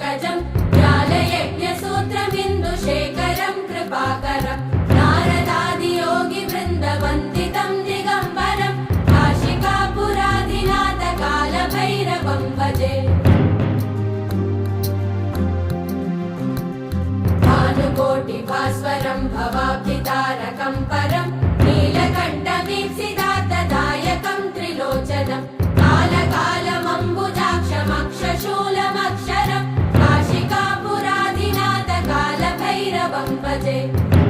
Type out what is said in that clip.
पङ्कजम् ज्वालयज्ञसूत्रमिन्दुशेखरम् कृपाकरम् नारदादियोगिवृन्दवन्दितम् दिगम्बरम् काशिकापुराधिनाथ कालभैरवम् भजे भानुकोटिभास्वरम् भवाभितारकम् परम् Bambate.